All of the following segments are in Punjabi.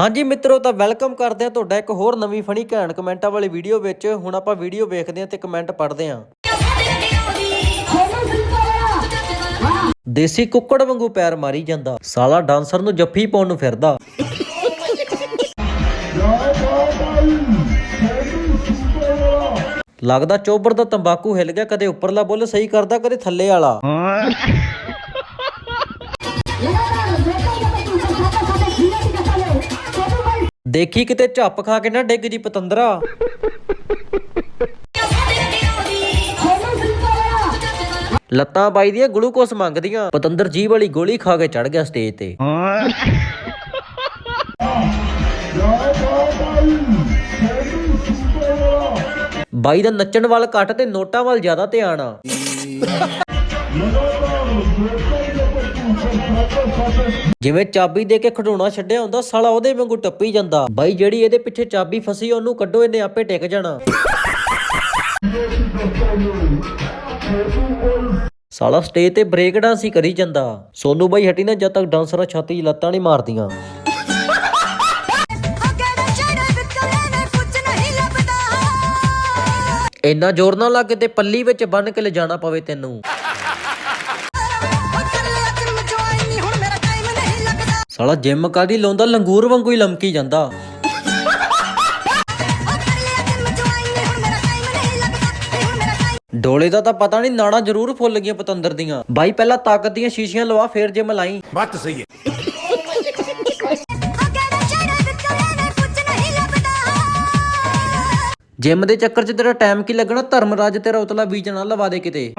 ਹਾਂਜੀ ਮਿੱਤਰੋ, ਤਾਂ ਵੈਲਕਮ ਕਰਦੇ ਆ ਤੁਹਾਡਾ ਇੱਕ ਹੋਰ ਨਵੀਂ ਫਨੀ ਘੈਂਟ ਕਮੈਂਟਾਂ ਵਾਲੀ ਵੀਡੀਓ ਵਿੱਚ। ਹੁਣ ਆਪਾਂ ਵੀਡੀਓ ਵੇਖਦੇ ਆ ਤੇ ਕਮੈਂਟ ਪੜ੍ਹਦੇ ਆ ਦੇਸੀ ਕੁੱਕੜ ਵਾਂਗੂ ਪੈਰ ਮਾਰੀ ਜਾਂਦਾ। ਸਾਲਾ ਡਾਂਸਰ ਨੂੰ ਜੱਫੀ ਪਾਉਣ ਨੂੰ ਫਿਰਦਾ। ਲੱਗਦਾ ਚੋਬਰ ਦਾ ਤੰਬਾਕੂ ਹਿੱਲ ਗਿਆ, ਕਦੇ ਉੱਪਰਲਾ ਬੁੱਲ ਸਹੀ ਕਰਦਾ, ਕਦੇ ਥੱਲੇ ਵਾਲਾ। ਦੇਖੀ ਕਿਤੇ ਝੱਪ ਖਾ ਕੇ ਨਾ ਡਿੱਗ ਜੀ ਪਤੰਦਰਾ। ਲੱਤਾਂ ਬਾਈ ਦੀਆਂ ਗਲੂਕੋਸ ਮੰਗਦੀਆਂ। ਪਤੰਦਰ ਜੀ ਵਾਲੀ ਗੋਲੀ ਖਾ ਕੇ ਚੜ ਗਿਆ ਸਟੇਜ ਤੇ। ਬਾਈ ਦਾ ਨੱਚਣ ਵੱਲ ਘੱਟ ਤੇ ਨੋਟਾਂ ਵੱਲ ਜ਼ਿਆਦਾ ਧਿਆਨ ਆ। ਜਿਵੇਂ ਚਾਬੀ ਦੇ ਕੇ ਖਡਾਉਣਾ ਛੱਡਿਆ ਹੁੰਦਾ, ਸਾਲਾ ਉਹਦੇ ਵਾਂਗੂ ਟੱਪੀ ਜਾਂਦਾ। ਬਾਈ ਜਿਹੜੀ ਇਹਦੇ ਪਿੱਛੇ ਚਾਬੀ ਫਸੀ, ਉਹਨੂੰ ਕੱਢੋ, ਇਹਨੇ ਆਪੇ ਟਿਕ ਜਾਣਾ। ਸਾਲਾ ਸਟੇਜ ਤੇ ਬ੍ਰੇਕ ਡਾਂਸ ਹੀ ਕਰੀ ਜਾਂਦਾ। ਸੋਨੂ ਬਾਈ ਹਟੀ ਨਾ, ਜਦ ਤੱਕ ਡਾਂਸਰਾਂ ਛਾਤੀ ਲੱਤਾਂ ਨਹੀਂ ਮਾਰਦੀਆਂ। ਇੰਨਾ ਜ਼ੋਰ ਨਾ ਲੱਗੇ ਤੇ ਪੱਲੀ ਵਿੱਚ ਬੰਨ ਕੇ ਲਿਜਾਣਾ ਪਵੇ ਤੈਨੂੰ। ਸਾਲਾ ਜਿਮ ਕਾਦੀ ਲਾਉਂਦਾ ਲੰਗੂਰ ਵਾਂਗੂ ਹੀ ਲਮਕੀ ਜਾਂਦਾ। ਡੋਲੇ ਦਾ ਤਾਂ ਪਤਾ ਨਹੀਂ ਨਾੜਾਂ ਜ਼ਰੂਰ ਫੁੱਲ ਗਈਆਂ ਪਤੰਦਰ ਦੀਆਂ। ਬਾਈ ਪਹਿਲਾਂ ਤਾਕਤ ਦੀਆਂ ਸ਼ੀਸ਼ੀਆਂ ਲਵਾ ਫੇਰ ਜਿਮ ਲਾਈ। ਬਾਤ ਸਹੀ ਹੈ। ਜਿਮ ਦੇ ਚੱਕਰ 'ਚ ਤੇਰਾ ਟਾਈਮ ਕੀ ਲੱਗਣਾ? ਧਰਮਰਾਜ ਤੇਰਾ ਉਤਲਾ ਬੀਜ ਨਾ ਲਵਾ ਦੇ ਕਿਤੇ।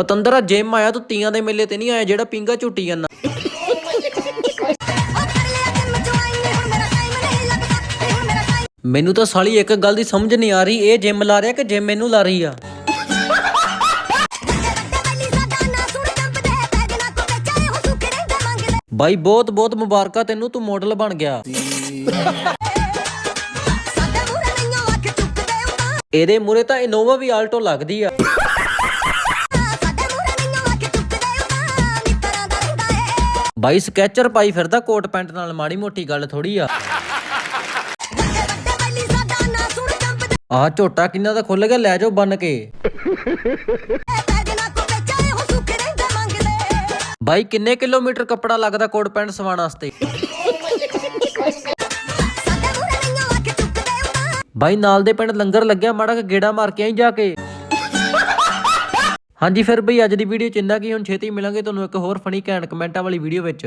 ਪਤੰਦਰਾ ਜਿਮ ਆਇਆ ਤੂੰ ਤੀਆਂ ਦੇ ਮੇਲੇ ਤੇ ਨਹੀਂ ਆਇਆ, ਜਿਹੜਾ ਪਿੰਗਾ ਝੁੱਟੀ ਜਾਂਦਾ। ਮੈਨੂੰ ਤਾਂ ਸਾਲੀ ਇੱਕ ਗੱਲ ਦੀ ਸਮਝ ਨਹੀਂ ਆ ਰਹੀ, ਇਹ ਜਿਮ ਲਾ ਰਿਹਾ ਕਿ ਜਿਮ ਮੈਨੂੰ ਲਾ ਰਹੀ ਆ? ਬਾਈ, ਬਹੁਤ ਬਹੁਤ ਮੁਬਾਰਕਾਂ ਤੈਨੂੰ, ਤੂੰ ਮਾਡਲ ਬਣ ਗਿਆ। ਇਹਦੇ ਮੂਰੇ ਤਾਂ ਇਨੋਵਾ ਵੀ ਆਲਟੋ ਲੱਗਦੀ ਆ। ਬਾਈ ਸਕੈਚਰ ਪਾਈ ਫਿਰਦਾ ਕੋਟ ਪੈਂਟ ਨਾਲ, ਮਾੜੀ ਮੋਟੀ ਗੱਲ ਥੋੜੀ ਆ। ਆਹ ਝੋਟਾ ਕਿੰਨਾ ਦਾ ਖੁੱਲ ਗਿਆ, ਲੈ ਜਾਓ ਬੰਨ ਕੇ। ਬਾਈ, ਕਿੰਨੇ ਕਿਲੋਮੀਟਰ ਕੱਪੜਾ ਲੱਗਦਾ ਕੋਟ ਪੈਂਟ ਸਵਾਣ ਵਾਸਤੇ? ਬਾਈ, ਨਾਲ ਦੇ ਪਿੰਡ ਲੰਗਰ ਲੱਗਿਆ, ਮਾੜਾ ਕਿ ਗੇੜਾ ਮਾਰ ਕੇ ਆਈ ਜਾ ਕੇ। ਹਾਂਜੀ ਫਿਰ ਬਈ ਅੱਜ ਦੀ ਵੀਡੀਓ ਚ ਇੰਨਾ ਕੀ, ਹੁਣ ਛੇਤੀ ਮਿਲਾਂਗੇ ਤੁਹਾਨੂੰ ਇੱਕ ਹੋਰ ਫਨੀ ਘੈਂਟ ਕਮੈਂਟਾਂ ਵਾਲੀ ਵੀਡੀਓ ਵਿੱਚ।